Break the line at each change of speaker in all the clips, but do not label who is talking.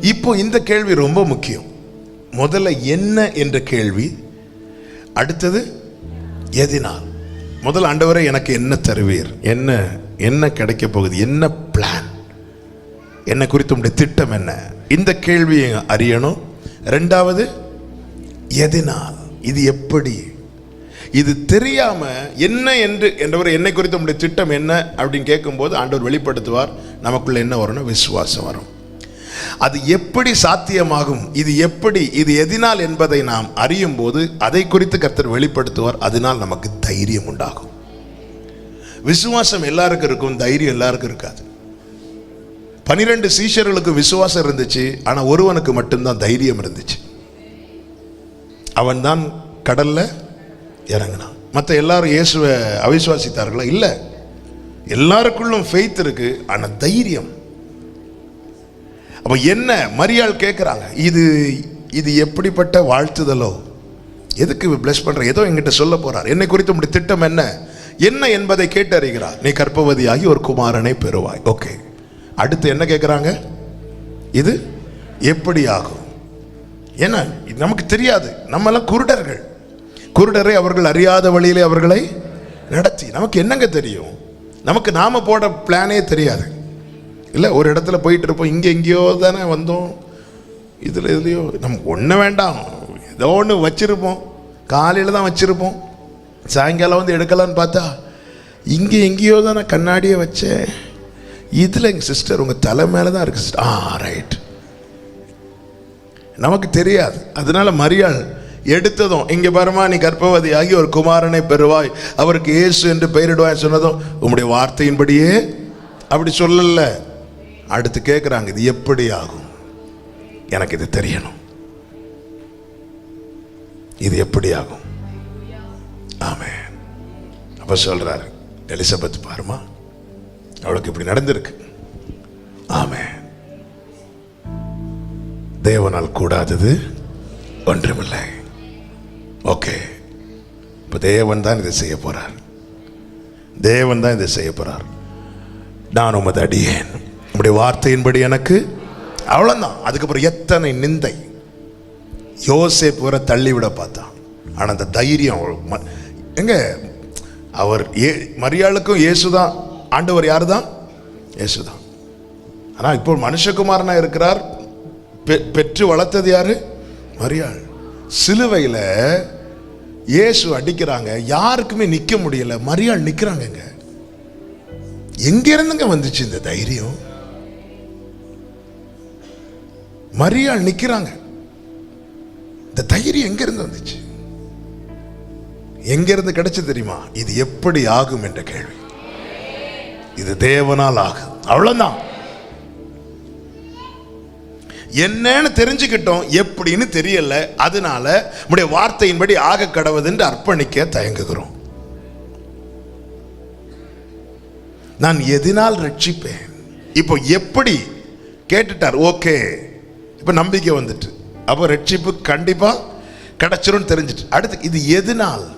இப்போ இந்த கேள்வி ரொம்ப முக்கியம். முதல்ல என்ன என்ற கேள்வி? அடுத்தது எதினால்? முதல் ஆண்டவரே எனக்கு என்ன தருவீர்? என்ன என்ன கிடைக்க போகுது? என்ன பிளான் என்ன குறித்து உங்களுடைய திட்டம் என்ன? இந்த கேள்வியை அறியணும். ரெண்டாவது எதினால்? இது எப்படி இது தெரியாமல் என்ன என்று என்றவர் என்னை குறித்து உங்களுடைய திட்டம் என்ன அப்படின்னு கேட்கும்போது ஆண்டவர் வெளிப்படுத்துவார் நமக்குள்ள என்ன வரும்னா விசுவாசம் வரும். அது எப்படி சாத்தியமாகும் இது எப்படி இது எதினால் என்பதை நாம் அறியும் போது அதை குறித்து கர்த்தர் வெளிப்படுத்துவார் அதனால் நமக்கு தைரியம் உண்டாகும். விசுவாசம் எல்லாருக்கும் இருக்கும் தைரியம் எல்லாருக்கும் இருக்காது. பனிரெண்டு சீஷர்களுக்கு விசுவாசம் இருந்துச்சு ஆனால் ஒருவனுக்கு மட்டும்தான் தைரியம் இருந்துச்சு. அவன் தான் கடலில் இறங்கினான். மற்ற எல்லாரும் இயேசுவை அவிசுவாசித்தார்களா? இல்லை. எல்லாருக்குள்ளும் ஃபெய்த் இருக்கு ஆனால் தைரியம். அப்போ என்ன மரியாள் கேட்குறாங்க இது இது எப்படிப்பட்ட வாழ்த்துதலோ? எதுக்கு பிளஸ் பண்ணுற ஏதோ என்கிட்ட சொல்ல போகிறார் என்னை குறித்து உங்களுடைய திட்டம் என்ன? என்ன என்பதை கேட்டறிகிறார். நீ கர்ப்பவதியாகி ஒரு குமாரனை பெறுவாய். ஓகே அடுத்து என்ன கேட்குறாங்க இது எப்படி ஆகும் ஏன்னா இது நமக்கு தெரியாது. நம்மெல்லாம் குருடர்கள். குருடரை அவர்கள் அறியாத வழியிலே அவர்களை நடத்தி. நமக்கு என்னங்க தெரியும்? நமக்கு நாம் போட பிளானே தெரியாது. இல்லை ஒரு இடத்துல போயிட்டு இருப்போம். இங்கே எங்கேயோ தானே வந்தோம். இதில் இதுலையோ நமக்கு ஒன்று வேண்டாம். ஏதோ ஒன்று வச்சுருப்போம். காலையில் தான் வச்சுருப்போம். சாயங்காலம் வந்து எடுக்கலான்னு பார்த்தா இங்கே எங்கேயோ தான் நான் கண்ணாடியை வச்சேன் இதில் எங்கள் சிஸ்டர் உங்கள் தலை மேலே தான் இருக்கு சிஸ்டர் ஆ ரைட் நமக்கு தெரியாது. அதனால மரியாள் எடுத்ததும் இங்கே பாருமா நீ கர்ப்பவதி ஆகி ஒரு குமாரனை பெறுவாய். அவருக்கு இயேசு என்று பெயரிடுவாய் சொன்னதும் உங்களுடைய வார்த்தையின்படியே? அப்படி சொல்லல. அடுத்து கேட்குறாங்க இது எப்படி ஆகும்? எனக்கு இது தெரியணும். இது எப்படி ஆகும்? ஆமே அப்ப சொல்றாரு எலிசபெத் பாருமா அவளுக்கு இப்படி நடந்திருக்கு. ஆமே தேவனால் கூடாதது ஒன்றுமில்லை. ஓகே. இப்போ தேவன் தான் இதை செய்ய போகிறார் தேவன் தான் இதை செய்ய போகிறார் நான் உமது அடியேன். உங்களுடைய வார்த்தையின்படி எனக்கு அவ்வளோதான் அதுக்கப்புறம் எத்தனை நிந்தை. யோசேப்பு வர தள்ளிவிட பார்த்தான். ஆனால் அந்த தைரியம் ம- எங்க? அவர் ஏ மரியாளுக்கும் இயேசுதான். ஆண்டவர் யார் தான் இயேசுதான். ஆனால் இப்போ மனுஷகுமாரனா இருக்கிறார். பெ- பெற்று வளர்த்தது யாரு? மரியாள். சிலுவையில் இயேசு அடிக்கிறாங்க யாருக்குமே நிற்க முடியல மரியாள் நிற்கிறாங்கங்க எங்கிருந்துங்க வந்துச்சு இந்த தைரியம்? மரியாள் நிற்கிறாங்க இந்த தைரியம் எங்கிருந்து வந்துச்சு? எங்கிருந்து கிடைச்சு தெரியுமா? இது எப்படி ஆகும் என்ற கேள்வி. இது தேவனால் ஆகும். அவ்வளோதான் என்னன்னு தெரிஞ்சுக்கிட்டோம். எப்படின்னு தெரியல. அதனால உடைய வார்த்தையின்படி ஆக கடவுதுன்னு அர்ப்பணிக்க தயங்குகிறோம். நான் எதினால் ரட்சிப்பேன்? இப்போ எப்படி? கேட்டுட்டார். ஓகே. இப்போ நம்பிக்கை வந்துட்டு. அப்போ ரட்சிப்பு கண்டிப்பாக கிடச்சிரும் தெரிஞ்சிட்டு. அடுத்து இது எதனால்?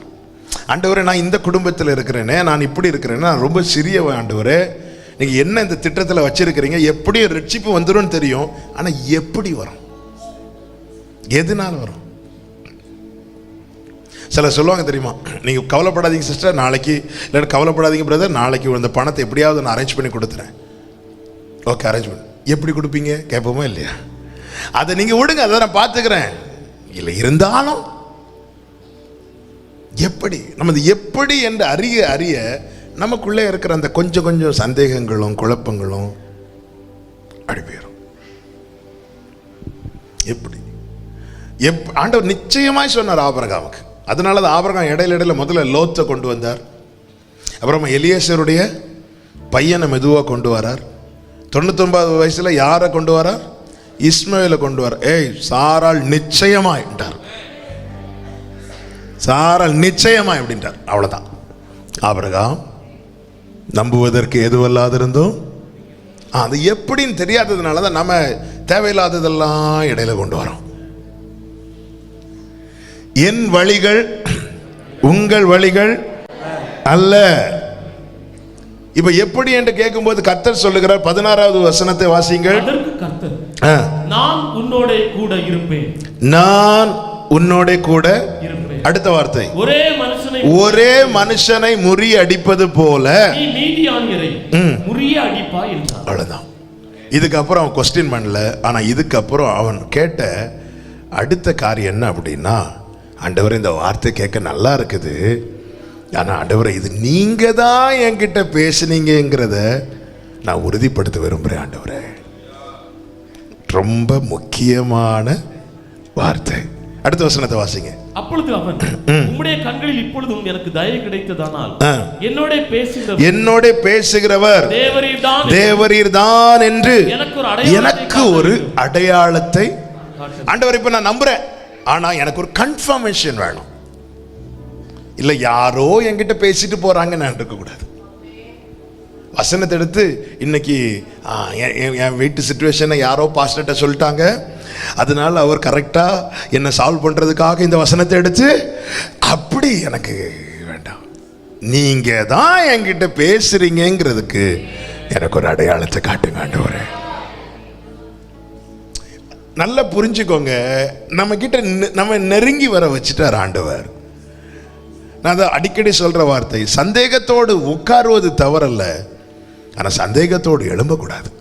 ஆண்டவரே நான் இந்த குடும்பத்தில் இருக்கிறேனே நான் இப்படி இருக்கிறேனே நான் ரொம்ப சிறியவன் ஆண்டவரே. நீங்கள் என்ன இந்த திட்டத்தில் வச்சிருக்கிறீங்க? எப்படி ரட்சிப்பு வந்துரும்னு தெரியும். ஆனால் எப்படி வரும்? எதுனால வரும்? சில சொல்லுவாங்க தெரியுமா? நீங்கள் கவலைப்படாதீங்க சிஸ்டர் நாளைக்கு இல்லை கவலைப்படாதீங்க பிரதர் நாளைக்கு இந்த பணத்தை எப்படியாவது நான் அரேஞ்ச் பண்ணி கொடுத்துறேன். ஓகே அரேஞ்ச் பண்ணி. எப்படி கொடுப்பீங்க? கேட்போமா இல்லையா? அதை நீங்கள் விடுங்க அதை நான் பார்த்துக்கிறேன். இல்லை இருந்தாலும் எப்படி? நமது எப்படி என்று அறிய அறிய நமக்குள்ளே இருக்கிற அந்த கொஞ்சம் கொஞ்சம் சந்தேகங்களும் குழப்பங்களும் அடி எப்படி? எப் ஆண்டவர் நிச்சயமாய் சொன்னார் ஆபரகாமுக்கு. அதனால தான் ஆபரகம் இடையில இடையில முதல்ல லோத்தை கொண்டு வந்தார். அப்புறமா எலியேசருடைய பையனை மெதுவாக கொண்டு வரார். தொண்ணூத்தொன்பது வயசுல யாரை கொண்டு வரார்? இஸ்மையில கொண்டு வர ஏய் சாரால் நிச்சயமாயிட்டார் சாரால் நிச்சயமாய் அப்படின்றார் அவ்வளோதான் ஆபரகாம் நம்புவதற்கு எதுவல்லாதிருந்தும் அது எப்படின்னு தெரியாததுனால தான் நம்ம தேவையில்லாததெல்லாம் இடையில கொண்டு வரோம். என் வழிகள் உங்கள் வழிகள் அல்ல. இப்ப எப்படி என்று கேட்கும்போது கர்த்தர் சொல்லுகிறார் பதினாறாவது வசனத்தை வாசிங்கள்.
நான் உன்னோட கூட இருப்பேன்.
நான் உன்னோட கூட
இருப்பேன்.
அடுத்த வார்த்தை.
ஒரே மனுஷனை
ஒரே மனுஷனை முறியடிப்பது போல அவ்வளவுதான். இதுக்கப்புறம் அவன் கொஸ்டின் பண்ணல. ஆனா இதுக்கப்புறம் அவன் கேட்ட அடுத்த காரியம் என்ன அப்படின்னா ஆண்டவரே இந்த வார்த்தை கேட்க நல்லா இருக்குது. ஆனா ஆண்டவரே இது நீங்க தான் என்கிட்ட பேசுனீங்கங்கிறத நான் உறுதிப்படுத்த விரும்புறேன் ஆண்டவரே. ரொம்ப முக்கியமான வார்த்தை. அடுத்த வசனத்தை வாசிங்க.
அப்பொழுது அவன் உம்முடைய கண்களில் இப்பொழுதும் எனக்கு தயவு கிடைத்ததானால். என்னோட பேசுகிற
என்னோட பேசுகிறவர்
தேவரீர் தான்
தேவரீர் தான் என்று
எனக்கு ஒரு அடையாளத்தை
எனக்கு ஒரு அடையாளத்தை
காட்டு.
ஆண்டவர் இப்ப நான் நம்புறேன். ஆனா எனக்கு ஒரு கன்ஃபர்மேஷன் வேணும். இல்ல யாரோ என்கிட்ட பேசிட்டு போறாங்க நான் இருக்க கூடாது வசனத்தை எடுத்து இன்னைக்கு என்- என் வீட்டு சுச்சுவேஷனை யாரோ பாஸ்டர்கிட்ட சொல்லிட்டாங்க. அதனால் அவர் கரெக்டாக என்னை சால்வ் பண்ணுறதுக்காக இந்த வசனத்தை எடுத்து அப்படி எனக்கு வேண்டாம். நீங்கள் தான் என்கிட்ட பேசுறீங்கிறதுக்கு எனக்கு ஒரு அடையாளத்தை காட்டுங்க ஆண்டவரே. நல்லா புரிஞ்சுக்கோங்க நம்ம கிட்ட நெ- நம்ம நெருங்கி வர வச்சுட்டார் ஆண்டவர். நான் அதை அடிக்கடி சொல்ற வார்த்தை சந்தேகத்தோடு உட்காருவது தவறல்ல. ஆனால் சந்தேகத்தோடு எழும்பக்கூடாது.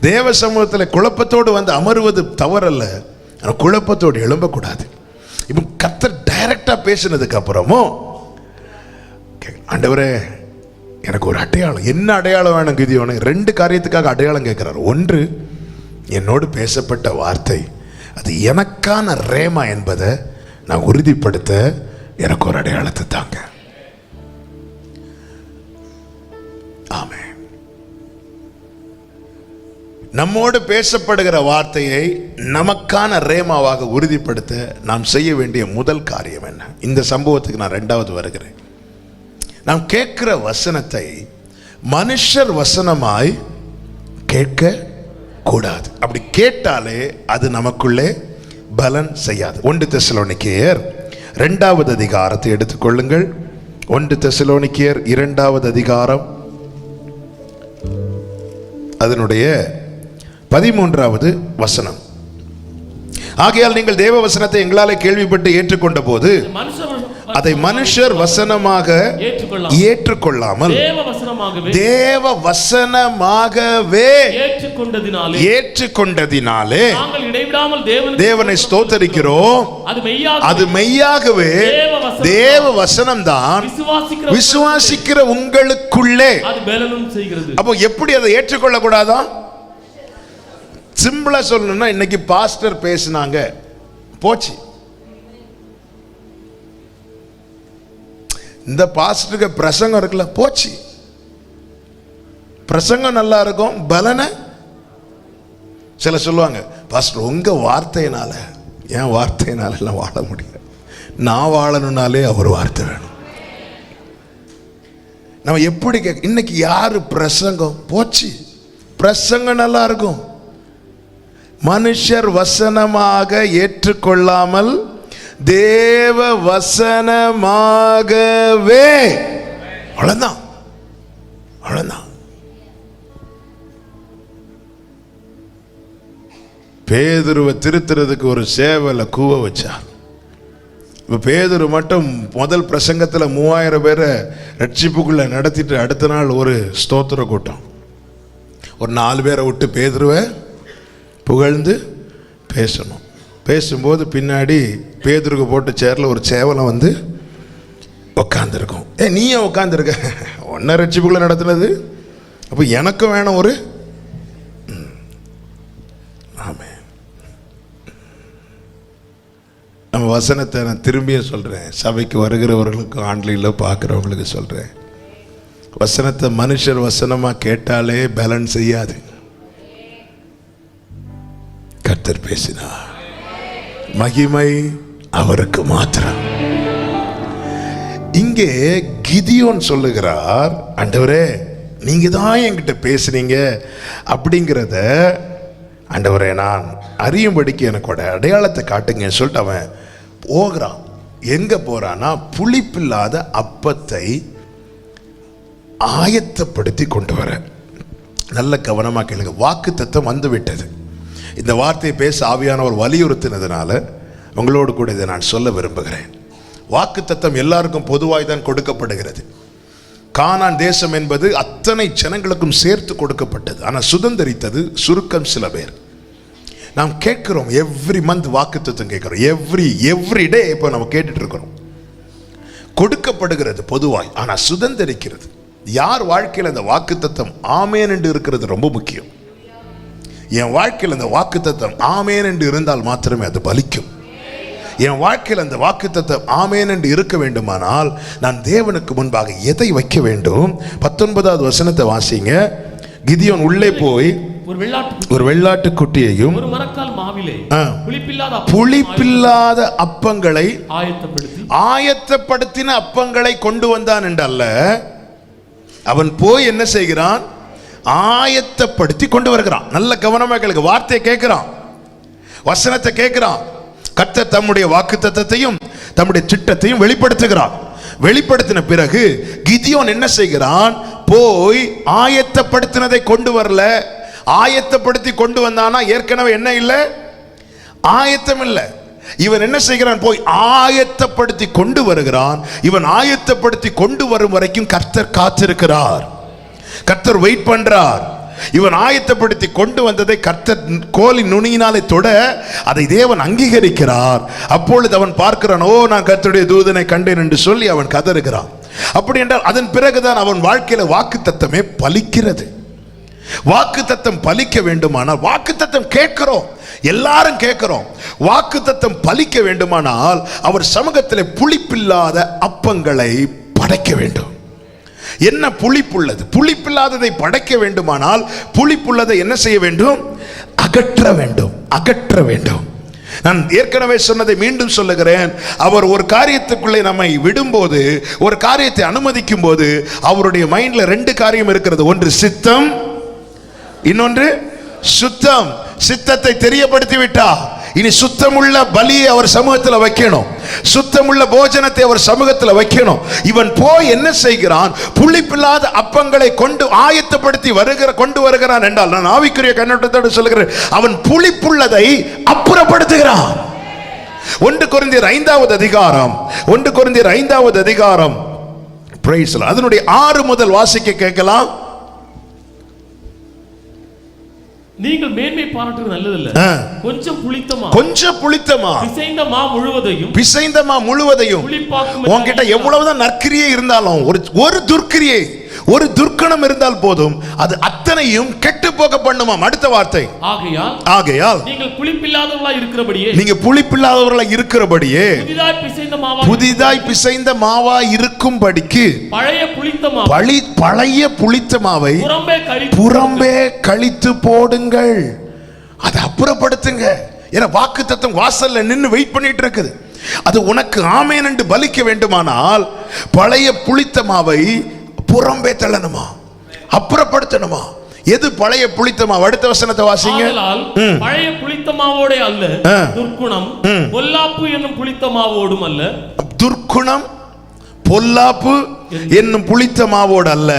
தேவ சமூகத்தில் குழப்பத்தோடு வந்து அமருவது தவறல்ல. ஆனால் குழப்பத்தோடு எழும்பக்கூடாது. இப்போ கத்தர் டைரக்டாக பேசினதுக்கு அப்புறமும் கே- ஆண்டவரே எனக்கு ஒரு அடையாளம். என்ன அடையாளம் வேணும் கிதியோனு? ரெண்டு காரியத்துக்காக அடையாளம் கேட்குறாரு. ஒன்று என்னோடு பேசப்பட்ட வார்த்தை அது எனக்கான ரேமா என்பதை நான் உறுதிப்படுத்த எனக்கு ஒரு அடையாளத்தை தாங்க. ஆமே நம்மோடு பேசப்படுகிற வார்த்தையை நமக்கான ரேமாவாக உறுதிப்படுத்த நாம் செய்ய வேண்டிய முதல் காரியம் என்ன? இந்த சம்பவத்துக்கு நான் ரெண்டாவது வருகிறேன். நாம் கேட்கிற வசனத்தை மனுஷர் வசனமாய் கேட்க கூடாது. அப்படி கேட்டாலே அது நமக்குள்ளே பலன் செய்யாது. ஒன்று தெசலோனிக்கேயர் ரெண்டாவது அதிகாரத்தை எடுத்துக்கொள்ளுங்கள் ஒன்று தெசலோனிக்கேயர் இரண்டாவது அதிகாரம் அதனுடைய பதிமூன்றாவது வசனம். ஆகையால் நீங்கள் தேவ வசனத்தை எங்களால் கேள்விப்பட்டு ஏற்றுக்கொண்ட போது அதை மனுஷர் வசனமாக ஏற்றுக்கொள்ளாமல்
தேவ வசனமாகவே ஏற்றுக்கொண்டதினாலே தேவன்
ஸ்தோத்தரிக்கிறோம்.
அது மெய்யாக
அது மெய்யாகவே தேவ வசனம்தான்
விசுவாசிக்கிற
விசுவாசிக்கிற உங்களுக்குள்ளே. அப்போ எப்படி அதை ஏற்றுக்கொள்ள கூடாதா சிம்பிளா சொல்லணும்னா இன்னைக்கு பாஸ்டர் பேசினாங்க. போச்சு. இந்த பாஸ்டருக்கு பிரசங்கம் இருக்குல்ல போச்சு. பிரசங்கம் நல்லா இருக்கும் பலனை சில சொல்லுவாங்க பாஸ்டர் உங்க வார்த்தையினால என் வார்த்தையினால எல்லாம் வாழ முடியல. நான் வாழணும்னாலே அவர் வார்த்தை வேணும். நம்ம எப்படி கேட்க இன்னைக்கு யாரு பிரசங்கம்? போச்சு. பிரசங்கம் நல்லா இருக்கும். மனுஷர் வசனமாக ஏற்றுக்கொள்ளாமல் தேவ வசனமாகவே அவ்வளோதான் அவ்வளோதான் பேதுருவை திருத்துறதுக்கு ஒரு சேவலை கூவ வச்சார். இப்போ பேதுரு மட்டும் முதல் பிரசங்கத்தில் மூவாயிரம் பேரை ரட்சிப்புக்குள்ள நடத்திட்டு அடுத்த நாள் ஒரு ஸ்தோத்திர கூட்டம். ஒரு நாலு பேரை விட்டு பேதுருவை புகழ்ந்து பேசணும். பேசும்போது பின்னாடி பேதுருக்கு போட்ட சேரில் ஒரு சேவலம் வந்து உக்காந்துருக்கும். ஏ நீயே உட்காந்துருக்க ஒன்றை ரட்சிப்புக்குள்ள நடத்துனது. அப்போ எனக்கும் வேணும் ஒரு ஆமே. நம்ம வசனத்தை நான் திரும்பியும் சொல்கிறேன் சபைக்கு வருகிறவர்களுக்கும் ஆன்லைனில் பார்க்குறவங்களுக்கு சொல்கிறேன் வசனத்தை மனுஷர் வசனமாக கேட்டாலே பேலன்ஸ் செய்யாது. கர்த்தர் பேசினார். மகிமை அவருக்கு மாத்திரம். இங்கே கிதியோன் சொல்லுகிறார் ஆண்டவரே நீங்க தான் என்கிட்ட பேசுனீங்க. அப்படிங்கிறத ஆண்டவரே நான் அறியும்படிக்கு எனக்கு அடையாளத்தை காட்டுங்கன்னு சொல்லிட்டு அவன் போகிறான். எங்க போகிறான்னா புளிப்பில்லாத அப்பத்தை ஆயத்தப்படுத்தி கொண்டு வர. நல்ல கவனமாக கேளுங்க. வாக்கு தத்துவம் வந்து விட்டது இந்த வார்த்தையை பேச ஆவியானவர் வலியுறுத்தினதுனால உங்களோடு கூட இதை நான் சொல்ல விரும்புகிறேன். வாக்கு தத்தம் எல்லாருக்கும் பொதுவாய் தான் கொடுக்கப்படுகிறது. கானான் தேசம் என்பது அத்தனை ஜனங்களுக்கும் சேர்த்து கொடுக்கப்பட்டது. ஆனால் சுதந்திரித்தது சுருக்கம் சில பேர். நாம் கேட்குறோம் எவ்ரி மந்த் வாக்குத்தத்தம் கேட்குறோம். எவ்ரி எவ்ரி டே இப்போ நம்ம கேட்டுட்டு இருக்கிறோம் கொடுக்கப்படுகிறது பொதுவாய் ஆனால் சுதந்திரிக்கிறது. யார் வாழ்க்கையில் அந்த வாக்குத்தத்தம் ஆமேன் என்று இருக்கிறது ரொம்ப முக்கியம். என் வாழ்க்கையில் அந்த வாக்குத்தத்தம் ஆமேன் என்று இருந்தால் மாத்திரமே அது பலிக்கும். என் வாழ்க்கையில் அந்த வாக்குத்தத்தம் ஆமேன் என்று இருக்க வேண்டுமானால் நான் தேவனுக்கு முன்பாக எதை வைக்க வேண்டும்? பத்தொன்பதாவது வசனத்தை வாசிங்க. கிதியோன் உள்ளே போய்
ஒரு வெள்ளாட்டு
குட்டியையும்.
புளிப்பில்லாத
அப்பங்களை
ஆயத்தப்படுத்தி
ஆயத்தப்படுத்தின அப்பங்களை கொண்டு வந்தான் என்றல்ல. அவன் போய் என்ன செய்கிறான்? ஆயத்தப்படுத்தி கொண்டு வருகிறான். நல்ல கவனமாக கேளுங்க. வார்த்தையை கேட்கிறான். வசனத்தை கேட்கிறான். கர்த்தர் தம்முடைய வாக்குத்தத்தத்தையும் தம்முடைய திட்டத்தையும் வெளிப்படுத்துகிறான் வெளிப்படுத்தின பிறகு கிதியோன் என்ன செய்கிறான்? போய் ஆயத்தப்படுத்தினதை கொண்டு வரல. ஆயத்தப்படுத்தி கொண்டு வந்தானா? ஏற்கனவே என்ன இல்லை? ஆயத்தம் இல்லை. இவன் என்ன செய்கிறான்? போய் ஆயத்தப்படுத்தி கொண்டு வருகிறான். இவன் ஆயத்தப்படுத்தி கொண்டு வரும் வரைக்கும் கர்த்தர் காத்திருக்கிறார். கர்த்தர் வெயிட் பண்றார். இவன் ஆயத்தப்படுத்தி கொண்டு வந்ததை கர்த்தர் கோலின் நுனியினாலே தொட அதை தேவன் அங்கீகரிக்கிறார். அப்பொழுது அவன் பார்க்கிறான் ஓ நான் கர்த்தருடைய தூதனை கண்டேன் என்று சொல்லி அவன் கதறுகிறான். அப்படி என்றால் அதன் பிறகுதான் அவன் வாழ்க்கையில வாக்கு தத்தமே பலிக்கிறது. வாக்கு தத்தம் பலிக்க வேண்டுமானால் வாக்கு தத்தம் கேட்கிறோம். எல்லாரும் கேட்கிறோம். வாக்கு தத்தம் பலிக்க வேண்டுமானால் அவர் சமூகத்தில் புளிப்பில்லாத அப்பங்களை படைக்க வேண்டும். என்ன புளிப்புள்ளது? புளிப்பில்லாததை படைக்க வேண்டுமானால் புளிப்புள்ளதை என்ன செய்ய வேண்டும்? அகற்ற வேண்டும். அகற்ற வேண்டும். நான் ஏற்கனவே சொன்னதை மீண்டும் சொல்லுகிறேன். அவர் ஒரு காரியத்துக்குள்ளே நம்மை விடும்போது ஒரு காரியத்தை அனுமதிக்கும் போது அவருடைய மைண்ட்ல ரெண்டு காரியம் இருக்கிறது. ஒன்று சித்தம் இன்னொன்று சுத்தம். சித்தத்தை தெரியப்படுத்தி விட்டா இனி சுத்தமுள்ள பலியை அவர் சமூகத்தில் வைக்கணும். சுத்தமுள்ள போஜனத்தை அவர் சமூகத்தில் வைக்கணும். இவன் போய் என்ன செய்கிறான்? புளிப்பில்லாத அப்பங்களை கொண்டு ஆயத்தப்படுத்தி வருகிற கொண்டு வருகிறான் என்றால் நான் ஆவிக்குரிய கண்ணோட்டத்தோடு சொல்கிறேன் அவன் புளிப்புள்ளதை அப்புறப்படுத்துகிறான். ஒன்று குறைந்தர் ஐந்தாவது அதிகாரம் ஒன்று குறைந்தர் ஐந்தாவது அதிகாரம். அதனுடைய ஆறு முதல் வாசிக்க கேட்கலாம்.
நீங்கள் மேன்மை பாராட்டுவது நல்லதல்ல. கொஞ்சம் புளித்தமா.
கொஞ்சம் புளித்தமா.
பிசைந்த மா முழுவதையும்
பிசைந்தமா முழுவதையும்
புளிப்பாக்கும்
உன்கிட்ட எவ்வளவுதான் நற்கிரியை இருந்தாலும் ஒரு ஒரு துர்க்கிரியை ஒரு துர்க்கணம் இருந்தால் போதும் அது அத்தனையும் கெட்டு போக பண்ணுமாம். அடுத்த வார்த்தை.
ஆகையால்
ஆகையால்
நீங்கள் புளிப்பில்லாதவர்களா இருக்கிறபடியே
நீங்க புளிப்பில்லாதவர்களா இருக்கிறபடியே
புதிதாய் பிசைந்த மாவா
புதிதாய் பிசைந்த மாவா இருக்கும்படிக்கு
பழைய புளித்த மாவு
பழி பழைய புளித்த மாவை
புறம்பே
கழித்து போடுங்கள். அதை அப்புறப்படுத்துங்க. ஏன்னா வாக்கு தத்துவம் வாசல்ல நின்று வெயிட் பண்ணிட்டு இருக்குது அது உனக்கு ஆமேன் என்று பலிக்க வேண்டுமானால் பழைய புளித்த மாவை புறம்பே தள்ளணுமா? அப்புறப்படுத்தணுமா? எது பழைய புளித்த மாவு அடுத்த வசனத்தை வாசிங்க.
பழைய புளித்த மாவோட அல்ல. துர்க்குணம். பொல்லாப்பு என்னும் புளித்த மாவோடும் அல்ல.
துர்க்குணம் பொல்லாப்பு என்னும் புளித்த மாவோடு அல்ல.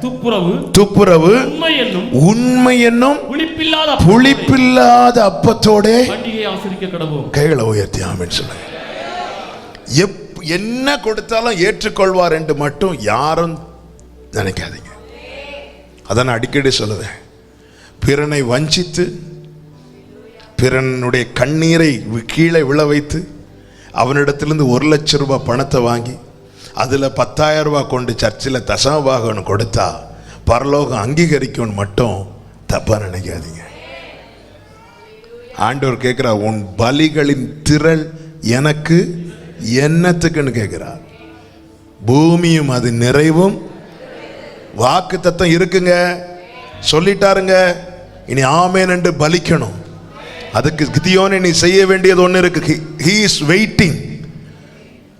துப்புரவு
துப்புரவு
உண்மை என்னும்
உண்மை என்னும்
புளிப்பில்லாத
புளிப்பில்லாத அப்பத்தோட. கைகளை உயர்த்தி ஆமென் சொல்லுங்க. எப் என்ன கொடுத்தாலும் ஏற்றுக்கொள்வார் என்று மட்டும் யாரும் நினைக்காதீங்க. அதான் நான் அடிக்கடி சொல்லுவேன். பிறனை வஞ்சித்து பிறனுடைய கண்ணீரை கீழே விழ வைத்து அவனிடத்திலிருந்து ஒரு லட்சம் ரூபாய் பணத்தை வாங்கி அதில் பத்தாயிரம் ரூபாய் கொண்டு சர்ச்சில் தசமபாகம்னு கொடுத்தா பரலோகம் அங்கீகரிக்கும்னு மட்டும் தப்பாக நினைக்காதீங்க. ஆண்டவர் கேட்குறா உன் பலிகளின் திரள் எனக்கு என்னத்துக்குன்னு கேட்குறார். பூமியும் அது நிறைவும் வாக்கு தத்தம் இருக்குங்க. சொல்லிட்டாருங்க. இனி ஆமேன் என்று பலிக்கணும். அதுக்கு கிதியோனை நீ செய்ய வேண்டியது ஒன்று இருக்கு. ஹீ இஸ் வெயிட்டிங்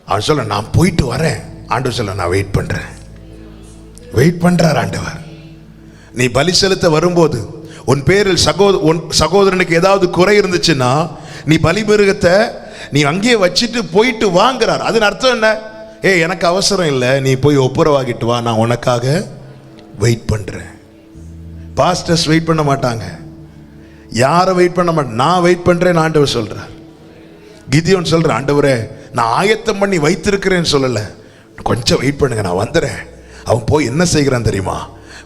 அவன் சொல்ல நான் போயிட்டு வரேன். ஆண்டவர் சொல்ல நான் வெயிட் பண்ணுறேன் வெயிட் பண்ணுறார் ஆண்டவர். நீ பலி செலுத்த வரும்போது உன் பேரில் சகோத உன் சகோதரனுக்கு ஏதாவது குறை இருந்துச்சுன்னா நீ பலிமிருகத்தை நீ அங்கேயே வச்சுட்டு போயிட்டு வாங்குறார். அதன் அர்த்தம் என்ன? ஏ எனக்கு அவசரம் இல்லை. நீ போய் ஒப்புரவாகிட்டு வா. நான் உனக்காக வெயிட் பண்ணுறேன் பாஸ்டர்ஸ் வெயிட் பண்ண மாட்டாங்க. யாரை வெயிட் பண்ண மாட்டேன் நான் வெயிட் பண்றேன் ஆண்டவர் சொல்கிறார் கிதியோன்னு சொல்கிறேன் ஆண்டவரே நான் ஆயத்தம் பண்ணி வைத்திருக்கிறேன்னு சொல்லலை. கொஞ்சம் வெயிட் பண்ணுங்க நான் வந்துடுறேன் அவன் போய் என்ன செய்கிறான் தெரியுமா?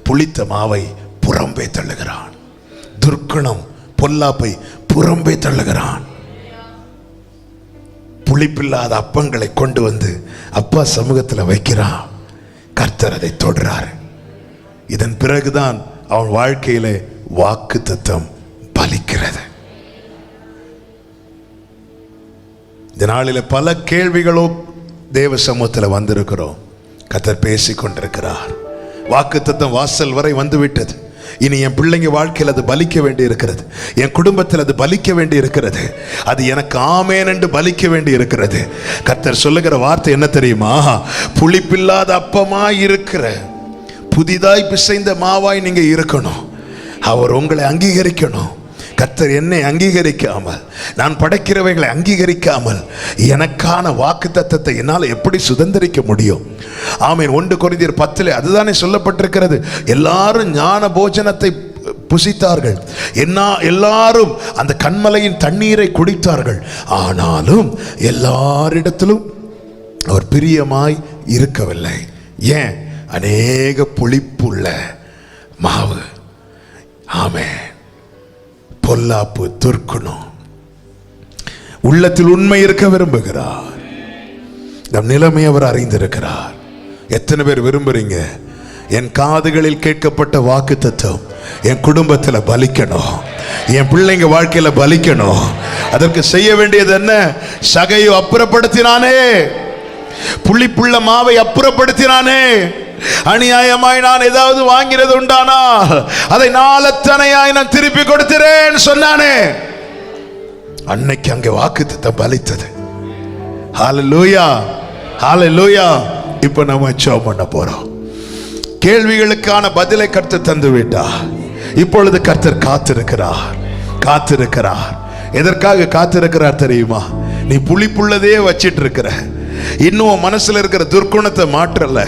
புளித்த மாவை புறம்பே தள்ளுகிறான். துர்க்குணம் பொல்லாப்பை புறம்பே தள்ளுகிறான். புளிப்பில்லாத அப்பங்களை கொண்டு வந்து அப்பா சமூகத்தில் வைக்கிறான். கர்த்தர் அதை தொடுறாரு. இதன் பிறகுதான் அவன் வாழ்க்கையில வாக்கு தத்தம் பலிக்கிறது. இந்த நாளில் பல கேள்விகளோ தேவ சமூகத்தில் வந்திருக்கிறோம். கத்தர் பேசி கொண்டிருக்கிறார் வாக்குத்தத்தம் வாசல் வரை வந்துவிட்டது. இனி என் பிள்ளைங்க வாழ்க்கையில் அது பலிக்க வேண்டி இருக்கிறது என் குடும்பத்தில் அது பலிக்க வேண்டி இருக்கிறது அது எனக்கு ஆமேன் என்று பலிக்க வேண்டி இருக்கிறது கத்தர் சொல்லுகிற வார்த்தை என்ன தெரியுமா? புளிப்பில்லாத அப்பமா இருக்கிற புதிதாய் பிசைந்த மாவாய் நீங்கள் இருக்கணும். அவர் உங்களை அங்கீகரிக்கணும். கர்த்தர் என்னை அங்கீகரிக்காமல் நான் படைக்கிறவைகளை அங்கீகரிக்காமல் எனக்கான வாக்கு தத்தத்தை என்னால் எப்படி சுதந்திரிக்க முடியும்? ஆமீன். ஒன்று குறைந்தர் பத்தில் அதுதானே சொல்லப்பட்டிருக்கிறது. எல்லாரும் ஞான போஜனத்தை புசித்தார்கள். என்ன எல்லாரும் அந்த கண்மலையின் தண்ணீரை குடித்தார்கள். ஆனாலும் எல்லாரிடத்திலும் அவர் பிரியமாய் இருக்கவில்லை. ஏன்? அநேக புளிப்புள்ள மாவு. ஆமே பொல்லாப்பு துர்க்கணும். உள்ளத்தில் உண்மை இருக்க விரும்புகிறார். நம் நிலைமை அவர் அறிந்திருக்கிறார். எத்தனை பேர் விரும்புறீங்க? என் காதுகளில் கேட்கப்பட்ட வாக்கு தத்துவம் என் குடும்பத்தில் பலிக்கணும். என் பிள்ளைங்க வாழ்க்கையில பலிக்கணும். அதற்கு செய்ய வேண்டியது என்ன? சகையை அப்புறப்படுத்தினானே. புள்ளிப்புள்ள மாவை அப்புறப்படுத்தினானே. அநியாயமாய் நான் ஏதாவது வாங்கிறது உண்டானா? அதை நாளத்தனையாய் நான் திருப்பி கொடுக்கிறேன் சொன்னானே. அன்னைக்கு அங்கே வாக்கு பலித்தது. ஹால லூயா இப்போ நம்ம ஜோம் பண்ண போறோம். கேள்விகளுக்கான பதிலை கருத்து தந்து விட்டா இப்பொழுது கர்த்தர் காத்திருக்கிறார். காத்திருக்கிறார். எதற்காக காத்திருக்கிறார் தெரியுமா? நீ புளிப்புள்ளதே வச்சிட்டு இருக்கிற இன்னும் மனசுல இருக்கிற துர்க்குணத்தை மாற்றல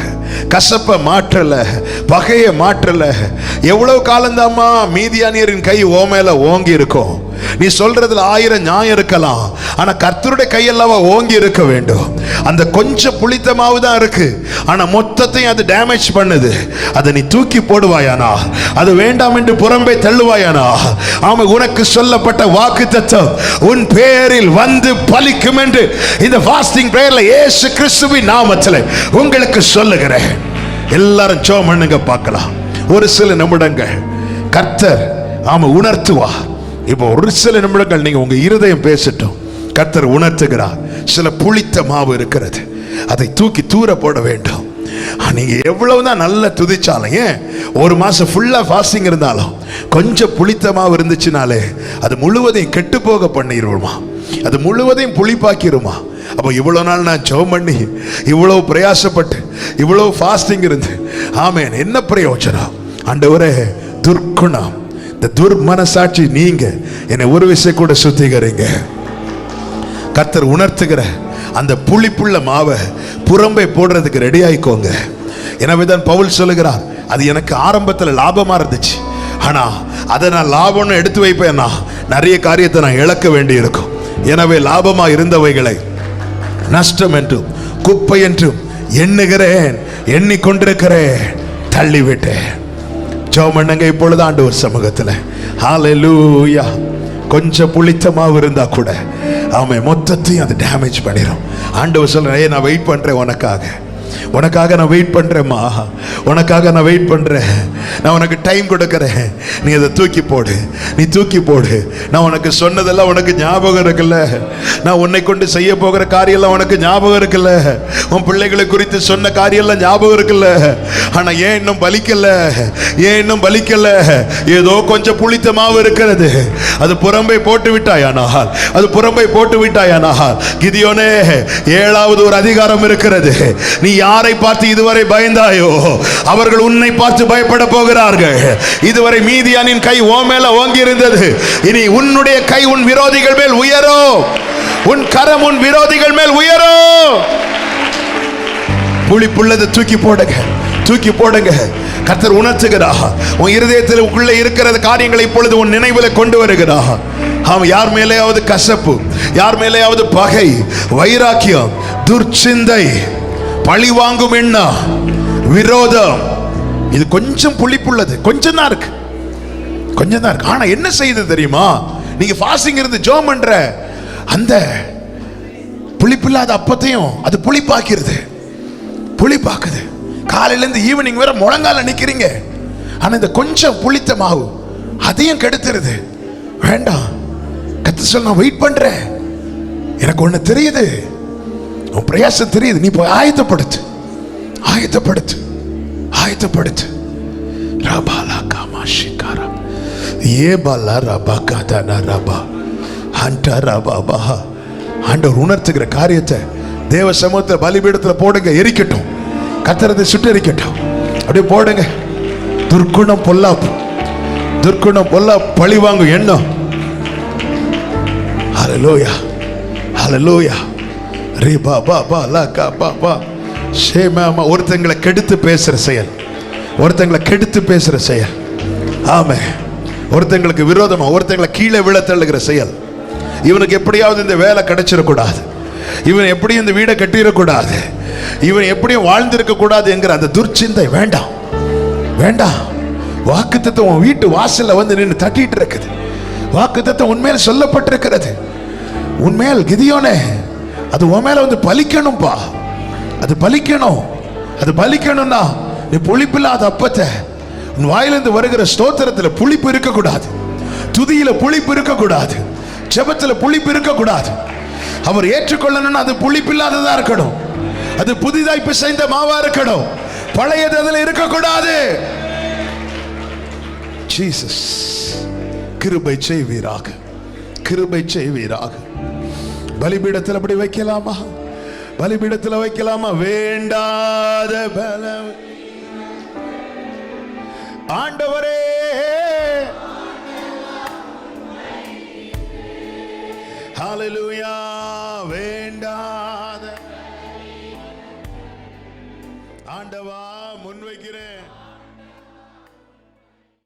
கசப்பை மாற்றல பகையை மாற்றல. எவ்வளவு காலந்தாம்மா மீதியானியரின் கை ஓமேல ஓங்கி இருக்கும்? நீ சொல்றதுல ஆயிரம் நியாயம் இருக்கலாம். ஆனா கர்த்தருடைய கையெல்லாம் ஓங்கி இருக்க வேண்டும். அந்த கொஞ்சம் புளித்த மாவு தான் இருக்கு. ஆனா மொத்தத்தையும் அது டேமேஜ் பண்ணுது. அதை நீ தூக்கி போடுவாயானா? அது வேண்டாம் என்று புறம்பே தள்ளுவாயானா? ஆமா உனக்கு சொல்லப்பட்ட வாக்கு தத்துவம் உன் பேரில் வந்து பலிக்கும் என்று இந்த ஃபாஸ்டிங் பிரேயர்ல இயேசு கிறிஸ்துவின் நாமத்தில் உங்களுக்கு சொல்லுகிறேன். எல்லாரும் சோ பண்ணுங்க பார்க்கலாம். ஒரு சில நிமிடங்கள். கர்த்தர் ஆமா உணர்த்துவார். இப்போ ஒரு சில நிமிடங்கள் நீங்கள் உங்கள் இருதயம் பேசட்டும். கர்த்தர் உணர்த்துகிறார். சில புளித்த மாவு இருக்கிறது. அதை தூக்கி தூர போட வேண்டும். நீங்கள் எவ்வளவு எவ்வளவுதான் நல்லா துதிச்சாலும் ஏன்? ஒரு மாதம் ஃபுல்லாக ஃபாஸ்டிங் இருந்தாலும் கொஞ்சம் புளித்த மாவு இருந்துச்சுனாலே அது முழுவதையும் கெட்டு போக பண்ணிடுவோமா அது முழுவதையும் புளிப்பாக்கிடுமா அப்போ இவ்வளோ நாள் நான் ஜெபம் பண்ணி இவ்வளோ பிரயாசப்பட்டு இவ்வளோ ஃபாஸ்டிங் இருந்து ஆமேன். என்ன பிரயோஜனம்? ஆண்டவரே துர்க்குணம். இந்த துர்மனசாட்சி நீங்க. என்னை ஒரு விஷயம் கூட சுத்திகரிங்க. கர்த்தர் உணர்த்துகிற அந்த புளிப்புள்ள மாவை புறம்பை போடுறதுக்கு ரெடி ஆயிக்கோங்க. எனவே தான் பவுல் சொல்லுகிறார் அது எனக்கு ஆரம்பத்தில் லாபமா இருந்துச்சு. ஆனா அதை நான் லாபம்னு எடுத்து வைப்பேன்னா நிறைய காரியத்தை நான் இழக்க வேண்டியிருக்கும். எனவே லாபமா இருந்தவைகளை நஷ்டம் என்றும் குப்பை என்றும் எண்ணுகிறேன் எண்ணிக்கொண்டிருக்கிறேன் தள்ளிவிட்டேன். ஜோம் பண்ணுங்க இப்பொழுது ஒரு சமூகத்தில். ஹalleluya கொஞ்சம் புளித்த மாவு கூட அவன் மொத்தத்தையும் அது டேமேஜ் பண்ணிடும் ஆண்டவர் சொல்றேன் நான் வெயிட் பண்ணுறேன் உனக்காக. உனக்காக நான் வெயிட் பண்ணுறேம்மா உனக்காக நான் வெயிட் பண்ணுறேன் நான் உனக்கு டைம் கொடுக்குறேன். நீ அதை தூக்கி போடு. நீ தூக்கி போடு. நான் உனக்கு சொன்னதெல்லாம் உனக்கு ஞாபகம் இருக்குல்ல. நான் உன்னை கொண்டு செய்ய போகிற காரியம்லாம் உனக்கு ஞாபகம் இருக்குல்ல. உன் பிள்ளைகளை குறித்து சொன்ன காரியம்லாம் ஞாபகம் இருக்குல்ல. ஆனால் ஏன் இன்னும் பலிக்கல ஏன் இன்னும் பலிக்கல ஏதோ கொஞ்சம் புளித்த மாவு இருக்கிறது. அது புறம்பை போட்டு விட்டாயானால் அது புறம்பை போட்டு விட்டாயானால் கிதியோனே ஏழாவது ஒரு அதிகாரம் இருக்கிறது. நீ யாரை பார்த்து இதுவரை பயந்தாயோ? அவர்கள் உன்னை பார்த்து பயப்பட போகிறார்கள். இதுவரை மீதியானின் கை ஓ மேல ஓங்கி இருந்தது இனி உன்னுடைய கை உன் விரோதிகள் மேல் உயரோ உன் கரம் உன் விரோதிகள் மேல் உயரோ புளிப்புள்ளதை தூக்கி போடுங்க. தூக்கி போடுங்க. கர்த்தர் உணர்த்துகிறா உன் இருதயத்தில் உள்ளே இருக்கிற காரியங்களை இப்பொழுது உன் நினைவில் கொண்டு வருகிறா அவன் யார் மேலேயாவது கசப்பு யார் மேலேயாவது பகை வைராக்கியம் துர்ச்சிந்தை பழி வாங்கும் எண்ணம் விரோதம். இது கொஞ்சம் புளிப்புள்ளது. கொஞ்சம் தான் இருக்கு. கொஞ்சம் தான் இருக்கு. ஆனா என்ன செய்யுது தெரியுமா? நீங்க ஃபாஸ்டிங் இருந்து ஜோம் பண்ற அந்த புளிப்பில்லாத அப்பத்தையும் அது புளிப்பாக்கிறது. புளிப்பாக்குது. காலையிலேருந்து ஈவினிங் வரை முழங்கால நிற்கிறீங்க ஆனால் இந்த கொஞ்சம் புளித்த மாவு அதையும் கெடுத்துருது. வேண்டாம். கத்து சொல்ல நான் வெயிட் பண்ணுறேன் எனக்கு ஒன்று தெரியுது. உன் பிரயாசம் தெரியுது. நீ போய் ஆயத்தப்படுத்து. ஆயத்தப்படுத்து. ஆயத்தப்படுத்து. ரபாலா காமா ஷிகாரா. ஏ பாலா ரபா காதானா ரபா. ஹண்டா ரபா பஹா ஆண்டவர் உணர்த்துகிற காரியத்தை தேவ சமூகத்தில் பலிபீடத்தில் போடுங்க எரிக்கட்டும். கத்துறதை சுட்டெரிக்கட்டும். அப்படியே போடுங்க. துர்க்குணம் பொல்லாப்பு. துர்க்குணம் பொல்லா பழி வாங்கும் எண்ணம். ஹலலோயா ஹலலோயா ரே பா பா பா லா கா பா பா. ஷே மாமா ஒருத்தங்களை கெடுத்து பேசுகிற செயல். ஒருத்தங்களை கெடுத்து பேசுகிற செயல். ஆமே. ஒருத்தங்களுக்கு விரோதமா ஒருத்தங்களை கீழே விழ தள்ளுகிற செயல். இவனுக்கு எப்படியாவது இந்த வேலை கிடைச்சிடக்கூடாது. இவன் எப்படியும் இந்த வீடை கட்டிடக்கூடாது. இவன் எப்படியும் வாழ்ந்திருக்க கூடாது என்கிற அந்த துர்ச்சிந்தை வேண்டாம். வேண்டாம். வாக்கு தத்துவம் வீட்டு வாசல்ல வந்து நின்று தட்டிட்டு இருக்குது. வாக்குத்தத்தம் உண்மையில் சொல்லப்பட்டிருக்கிறது. உண்மையில் கிதியோனே அது உன் மேல வந்து பலிக்கணும்பா. அது பலிக்கணும். அது பலிக்கணும்னா நீ புளிப்பில்லாத அப்பத்தை உன் வாயிலிருந்து வருகிற ஸ்தோத்திரத்தில் புளிப்பு இருக்கக்கூடாது. துதியில புளிப்பு இருக்கக்கூடாது. செபத்தில் புளிப்பு இருக்கக்கூடாது. அவர் ஏற்றுக்கொள்ளணும்னா அது புளிப்பில்லாததா இருக்கணும். அது புதிதாய் பிசைந்த மாவா இருக்கணும். பழையது அதுல இருக்கக்கூடாது. ஜீசஸ் கிருபை செய்வீராக. கிருபை செய்வீராக. பலிபீடத்தில் அப்படி வைக்கலாமா? பலிபீடத்தில் வைக்கலாமா? வேண்டாத பலம். ஆண்டவரே. ஹalleluya